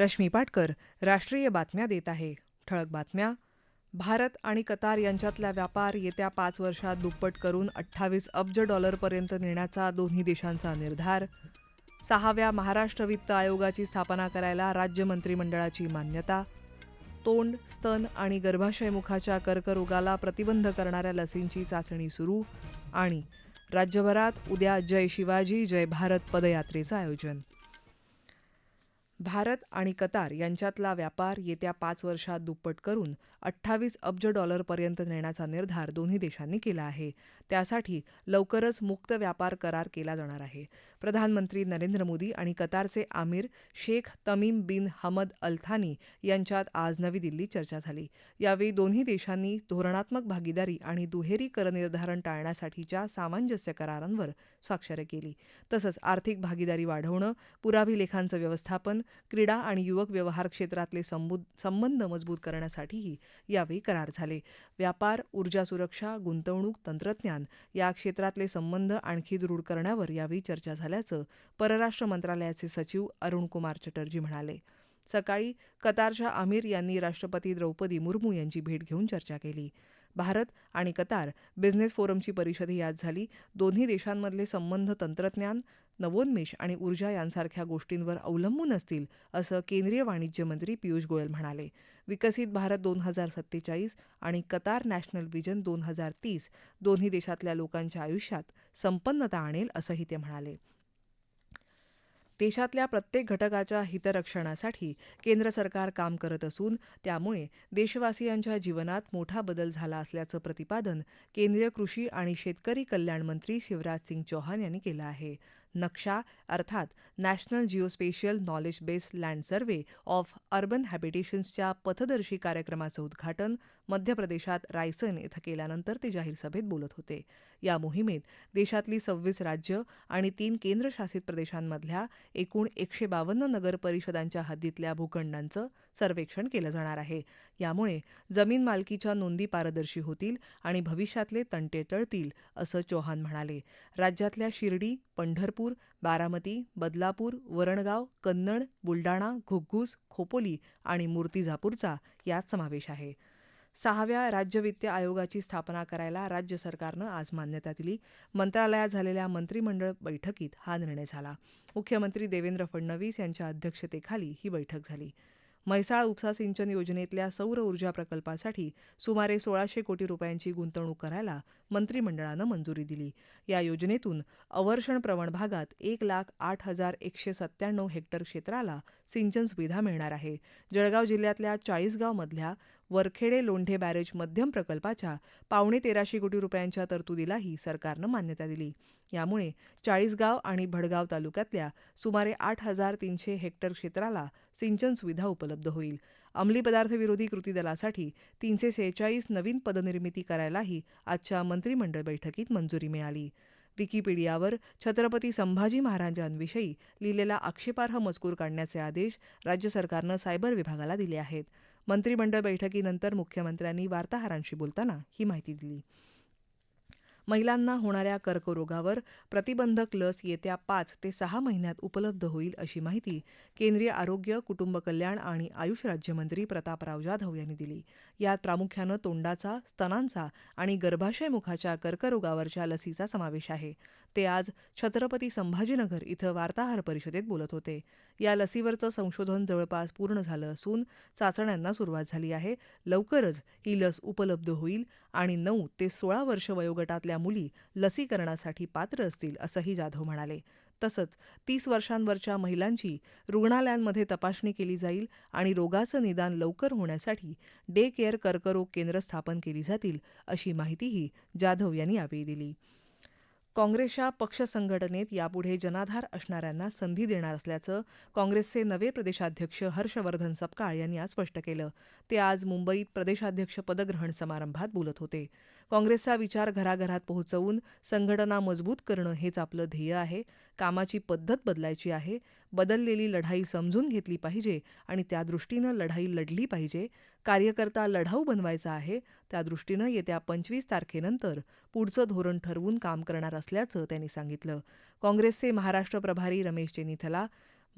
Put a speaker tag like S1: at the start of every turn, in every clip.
S1: रश्मी पाटकर राष्ट्रीय बातम्या देत आहे ठळक बातम्या भारत आणि कतार यांच्यातला व्यापार येत्या पाच वर्षात दुप्पट करून अठ्ठावीस अब्ज डॉलरपर्यंत नेण्याचा दोन्ही देशांचा निर्धार सहाव्या महाराष्ट्र वित्त आयोगाची स्थापना करायला राज्य मंत्रिमंडळाची मान्यता तोंड स्तन आणि गर्भाशयमुखाच्या कर्करोगाला प्रतिबंध करणाऱ्या लसींची चाचणी सुरू आणि राज्यभरात उद्या जय शिवाजी जय भारत पदयात्रेचं आयोजन भारत आणि कतार यांच्यातला व्यापार येत्या पाच वर्षात दुप्पट करून अठ्ठावीस अब्ज डॉलरपर्यंत नेण्याचा निर्धार दोन्ही देशांनी केला आहे त्यासाठी लवकरच मुक्त व्यापार करार केला जाणार आहे प्रधानमंत्री नरेंद्र मोदी आणि कतारचे आमिर शेख तमीम बिन हमद अल्थानी यांच्यात आज नवी दिल्लीत चर्चा झाली यावेळी दोन्ही देशांनी धोरणात्मक भागीदारी आणि दुहेरी करनिर्धारण टाळण्यासाठीच्या सामंजस्य करारांवर स्वाक्षरी केली तसंच आर्थिक भागीदारी वाढवणं पुराभिलेखांचं व्यवस्थापन क्रीडा आणि युवक व्यवहार क्षेत्रातले संबंध मजबूत करण्यासाठीही यावेळी करार झाले व्यापार ऊर्जा सुरक्षा गुंतवणूक तंत्रज्ञान या क्षेत्रातले संबंध आणखी दृढ करण्यावर यावेळी चर्चा झाल्याचं परराष्ट्र मंत्रालयाचे सचिव अरुण कुमार चटर्जी म्हणाले सकाळी कतारच्या आमिर यांनी राष्ट्रपती द्रौपदी मुर्मू यांची भेट घेऊन चर्चा केली भारत आणि कतार बिझनेस फोरमची परिषदही आज झाली दोन्ही देशांमधले संबंध तंत्रज्ञान नवोन्मेष आणि ऊर्जा यांसारख्या गोष्टींवर अवलंबून असतील असं केंद्रीय वाणिज्य मंत्री पियुष गोयल म्हणाले विकसित भारत दोन हजार सत्तेचाळीस आणि कतार नॅशनल विजन दोन हजार तीस दोन्ही देशातल्या लोकांच्या आयुष्यात संपन्नता आणेल असंही ते म्हणाले देशातल्या प्रत्येक घटकाच्या हितरक्षणासाठी केंद्र सरकार काम करत असून त्यामुळे देशवासियांच्या जीवनात मोठा बदल झाला असल्याचं प्रतिपादन केंद्रीय कृषी आणि शेतकरी कल्याण मंत्री शिवराज सिंग चौहान यांनी केलं आहे नक्षा अर्थात national geospatial knowledge based land survey of urban हॅबिटेशन्सच्या पथदर्शी कार्यक्रमाचं उद्घाटन मध्य प्रदेशात रायसन इथं केल्यानंतर ते जाहीर सभेत बोलत होते या मोहिमेत देशातली सव्वीस राज्य आणि तीन केंद्रशासित प्रदेशांमधल्या एकूण एकशे बावन्न नगर परिषदांच्या हद्दीतल्या भूखंडांचं सर्वेक्षण केलं जाणार आहे यामुळे जमीन मालकीच्या नोंदी पारदर्शी होतील आणि भविष्यातले तंटे टळतील असं चौहान म्हणाले राज्यातल्या शिर्डी पंढरपूर बारामती बदलापूर वरणगाव कन्नड बुलडाणा घुग्गुस खोपोली आणि मूर्तिजापूरचा यात समावेश आहे सहाव्या राज्य वित्त आयोगाची स्थापना करायला राज्य सरकारनं आज मान्यता दिली मंत्रालयात झालेल्या मंत्रिमंडळ बैठकीत हा निर्णय झाला मुख्यमंत्री देवेंद्र फडणवीस यांच्या अध्यक्षतेखाली ही बैठक झाली म्हैसाळ उपसा सिंचन योजनेतल्या सौर ऊर्जा प्रकल्पासाठी सुमारे सोळाशे कोटी रुपयांची गुंतवणूक करायला मंत्रिमंडळानं मंजुरी दिली या योजनेतून अवर्षण प्रवण भागात एक लाख आठ हजार एकशे सत्त्याण्णव हेक्टर क्षेत्राला सिंचन सुविधा मिळणार आहे जळगाव जिल्ह्यातल्या चाळीसगावमधल्या वरखेडे लोंढे बॅरेज मध्यम प्रकल्पाच्या पावणे तेराशे कोटी रुपयांच्या तरतुदीलाही सरकारनं मान्यता दिली यामुळे चाळीसगाव आणि भडगाव तालुक्यातल्या सुमारे आठ हजार तीनशे हेक्टर क्षेत्राला सिंचन सुविधा उपलब्ध होईल अंमली पदार्थ विरोधी कृती दलासाठी तीनशे सेहेचाळीस नवीन पदनिर्मिती करायलाही आजच्या मंत्रिमंडळ बैठकीत मंजुरी मिळाली विकिपीडियावर छत्रपती संभाजी महाराजांविषयी लिहिलेला आक्षेपार्ह मजकूर काढण्याचे आदेश राज्य सरकारनं सायबर विभागाला दिले आहेत मंत्रिमंडळ बैठकीनंतर मुख्यमंत्र्यांनी वार्ताहरांशी बोलताना ही माहिती दिली महिलांना होणाऱ्या कर्करोगावर प्रतिबंधक लस येत्या पाच ते सहा महिन्यात उपलब्ध होईल अशी माहिती केंद्रीय आरोग्य कुटुंब कल्याण आणि आयुष राज्यमंत्री प्रतापराव जाधव यांनी दिली यात प्रामुख्यानं तोंडाचा स्तनांचा आणि गर्भाशयमुखाच्या कर्करोगावरच्या लसीचा समावेश आहे ते आज छत्रपती संभाजीनगर इथं वार्ताहर परिषदेत बोलत होते या लसीवरचं संशोधन जवळपास पूर्ण झालं असून चाचण्यांना सुरुवात झाली आहे लवकरच ही लस उपलब्ध होईल आणि नऊ ते सोळा वर्ष वयोगटातल्या मुली लसीकरणासाठी पात्र असतील असंही जाधव म्हणाले तसंच तीस वर्षांवरच्या महिलांची रुग्णालयांमध्ये तपासणी केली जाईल आणि रोगाचं निदान लवकर होण्यासाठी डे केअर कर्करोग केंद्र स्थापन केली जातील अशी माहितीही जाधव यांनी यावेळी दिली काँग्रेसच्या पक्ष संघटनेत यापुढे जनाधार असणाऱ्यांना संधी देणार असल्याचं काँग्रेसचे नवे प्रदेशाध्यक्ष हर्षवर्धन सपकाळ यांनी आज स्पष्ट केलं ते आज मुंबईत प्रदेशाध्यक्ष पदग्रहण समारंभात बोलत होते काँग्रेसचा विचार घराघरात पोहोचवून संघटना मजबूत करणं हेच आपलं ध्येय आहे कामाची पद्धत बदलायची आहे बदललेली लढाई समजून घेतली पाहिजे आणि त्यादृष्टीनं लढाई लढली पाहिजे कार्यकर्ता लढाऊ बनवायचा आहे त्यादृष्टीनं येत्या पंचवीस तारखेनंतर पुढचं धोरण ठरवून काम करणार असल्याचं त्यांनी सांगितलं काँग्रेसचे महाराष्ट्र प्रभारी रमेश चेनिथला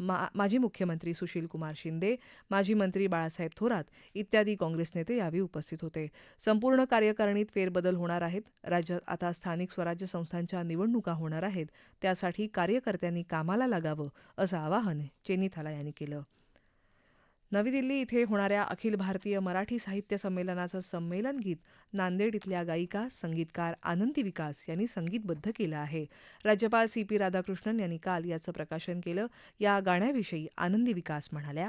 S1: मा माजी मुख्यमंत्री कुमार शिंदे माजी मंत्री बाळासाहेब थोरात इत्यादी काँग्रेस नेते यावेळी उपस्थित होते संपूर्ण कार्यकारिणीत फेरबदल होणार आहेत राज्यात आता स्थानिक स्वराज्य संस्थांच्या निवडणुका होणार आहेत त्यासाठी कार्यकर्त्यांनी कामाला लागावं असं आवाहन चेनिथाला यांनी केलं नवी दिल्ली इथे होणाऱ्या अखिल भारतीय मराठी साहित्य संमेलनाचं संमेलन गीत नांदेड इथल्या गायिका संगीतकार आनंदी विकास यांनी संगीतबद्ध केलं आहे राज्यपाल सी पी राधाकृष्णन यांनी काल याचं प्रकाशन केलं या गाण्याविषयी आनंदी विकास म्हणाल्या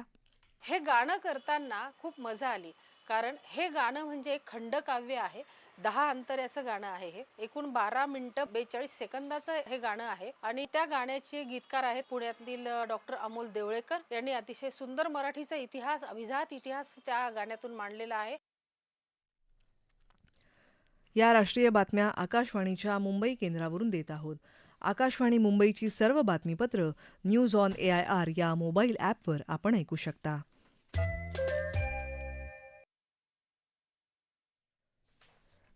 S2: हे गाणं करताना खूप मजा आली कारण हे गाणं म्हणजे एक खंडकाव्य आहे दहा अंतराचं गाणं आहे हे एकूण बारा मिनिट बेचाळीस सेकंदाचं हे गाणं आहे आणि त्या गाण्याचे गीतकार आहेत पुण्यातील डॉक्टर अमोल देवळेकर यांनी अतिशय सुंदर मराठीचा इतिहास अभिजात इतिहास त्या गाण्यातून मांडलेला आहे
S1: या राष्ट्रीय बातम्या आकाशवाणीच्या मुंबई केंद्रावरून देत आहोत आकाशवाणी मुंबईची सर्व बातमीपत्र news on A I R या मोबाईल ॲपवर आपण ऐकू शकता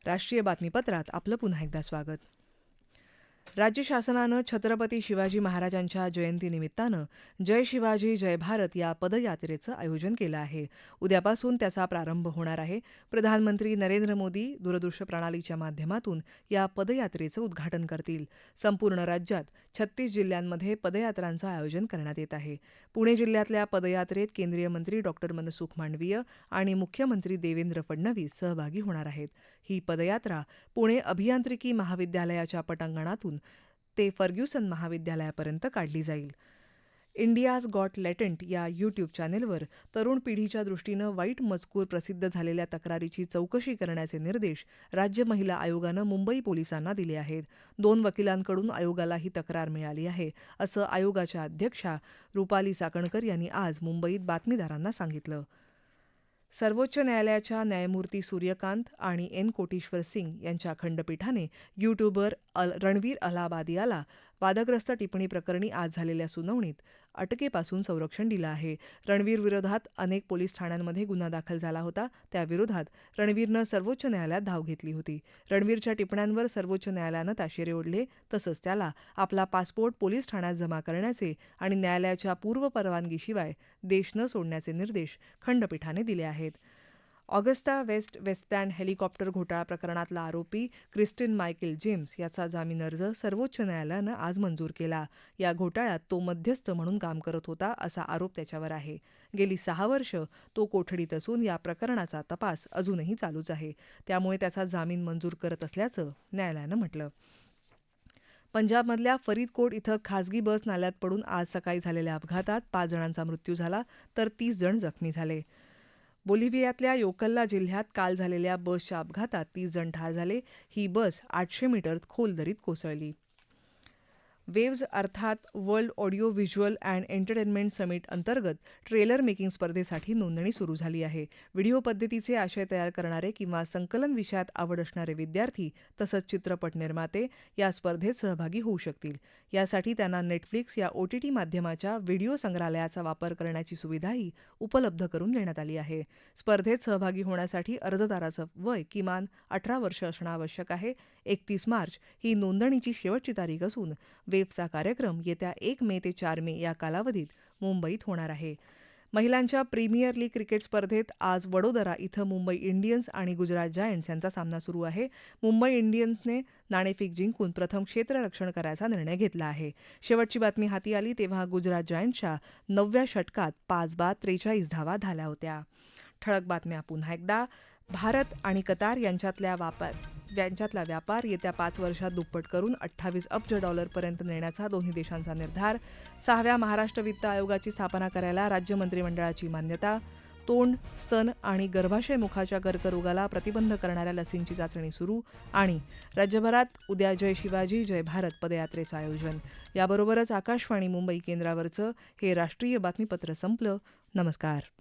S1: राष्ट्रीय बातमीपत्रात आपलं पुन्हा एकदा स्वागत राज्य शासनानं छत्रपती शिवाजी महाराजांच्या जयंतीनिमित्तानं जय शिवाजी जय भारत या पदयात्रेचं आयोजन केलं आहे उद्यापासून त्याचा प्रारंभ होणार आहे प्रधानमंत्री नरेंद्र मोदी दूरदृश्य प्रणालीच्या माध्यमातून या पदयात्रेचं उद्घाटन करतील संपूर्ण राज्यात छत्तीस जिल्ह्यांमध्ये पदयात्रांचं आयोजन करण्यात येत आहे पुणे जिल्ह्यातल्या पदयात्रेत केंद्रीय मंत्री डॉक्टर मनसुख मांडवीय आणि मुख्यमंत्री देवेंद्र फडणवीस सहभागी होणार आहेत ही पदयात्रा पुणे अभियांत्रिकी महाविद्यालयाच्या पटांगणातून ते फर्ग्युसन महाविद्यालयापर्यंत काढली जाईल इंडियाज गॉट लॅटंट या यूट्यूब चॅनेलवर तरुण पिढीच्या दृष्टीनं वाईट मजकूर प्रसिद्ध झालेल्या तक्रारीची चौकशी करण्याचे निर्देश राज्य महिला आयोगानं मुंबई पोलिसांना दिले आहेत दोन वकिलांकडून आयोगाला ही तक्रार मिळाली आहे असं आयोगाच्या अध्यक्षा रुपाली साकणकर यांनी आज मुंबईत बातमीदारांना सांगितलं सर्वोच्च न्यायालयाच्या न्यायमूर्ती सूर्यकांत आणि एन कोटीश्वर सिंग यांच्या खंडपीठाने यूट्यूबर रणवीर अलाबादियाला वादग्रस्त टिप्पणी प्रकरणी आज झालेल्या सुनावणीत अटकेपासून संरक्षण दिलं आहे रणवीर विरोधात अनेक पोलीस ठाण्यांमध्ये गुन्हा दाखल झाला होता त्याविरोधात रणवीरनं सर्वोच्च न्यायालयात धाव घेतली होती रणवीरच्या टिप्पण्यांवर सर्वोच्च न्यायालयानं ताशेरे ओढले तसंच त्याला आपला पासपोर्ट पोलीस ठाण्यात जमा करण्याचे आणि न्यायालयाच्या पूर्व परवानगीशिवाय देश न सोडण्याचे निर्देश खंडपीठाने दिले आहेत ऑगस्टा वेस्ट वेस्टलँड हेलिकॉप्टर घोटाळा प्रकरणातला आरोपी क्रिस्टिन मायकेल जेम्स याचा जामीन अर्ज सर्वोच्च न्यायालयानं आज मंजूर केला या घोटाळ्यात तो मध्यस्थ म्हणून काम करत होता असा आरोप त्याच्यावर आहे गेली सहा वर्ष तो कोठडीत असून या प्रकरणाचा तपास अजूनही चालूच आहे त्यामुळे त्याचा जामीन मंजूर करत असल्याचं न्यायालयानं म्हटलं पंजाबमधल्या फरीदकोट इथं खासगी बस नाल्यात पडून आज सकाळी झालेल्या अपघातात पाच जणांचा मृत्यू झाला तर तीस जण जखमी झाले बोलिव्हियातल्या योकल्ला जिल्ह्यात काल झालेल्या बसच्या अपघातात तीस जण ठार झाले ही बस आठशे मीटर खोल दरीत कोसळली वेव्ज अर्थात world audio visual and entertainment summit अंतर्गत ट्रेलर मेकिंग स्पर्धेसाठी नोंदणी सुरू झाली आहे व्हिडिओ पद्धतीचे आशय तयार करणारे किंवा संकलन विषयात आवड असणारे विद्यार्थी तसंच चित्रपट निर्माते या स्पर्धेत सहभागी होऊ शकतील यासाठी त्यांना नेटफ्लिक्स या ओ टी टी माध्यमाच्या व्हिडिओ संग्रहालयाचा वापर करण्याची सुविधाही उपलब्ध करून देण्यात आली आहे स्पर्धेत सहभागी होण्यासाठी अर्जदाराचं वय किमान अठरा वर्ष असणं आवश्यक आहे एकतीस मार्च ही नोंदणीची शेवटची तारीख असून सेफचा कार्यक्रम येत्या एक मे ते चार मे या कालावधीत मुंबईत होणार आहे महिलांच्या प्रीमियर लीग क्रिकेट स्पर्धेत आज वडोदरा इथं मुंबई इंडियन्स आणि गुजरात जायंट्स यांचा सामना सुरू आहे मुंबई इंडियन्सने नाणेफेक जिंकून प्रथम क्षेत्ररक्षण करायचा निर्णय घेतला आहे शेवटची बातमी हाती आली तेव्हा गुजरात जायंट्सच्या नवव्या षटकात पाच बाद त्रेचाळीस धावा झाल्या होत्या ठळक बातम्या पुन्हा एकदा भारत आणि कतार यांच्यातल्या व्यापार यांच्यातला व्यापार येत्या पाच वर्षात दुप्पट करून अठ्ठावीस अब्ज डॉलरपर्यंत नेण्याचा दोन्ही देशांचा निर्धार सहाव्या महाराष्ट्र वित्त आयोगाची स्थापना करायला राज्य मंत्रिमंडळाची मान्यता तोंड स्तन आणि गर्भाशय मुखाच्या कर्करोगाला प्रतिबंध करणाऱ्या लसींची चाचणी सुरू आणि राज्यभरात उद्या जय शिवाजी जय भारत पदयात्रेचं आयोजन याबरोबरच आकाशवाणी मुंबई केंद्रावरचं हे राष्ट्रीय बातमीपत्र संपलं नमस्कार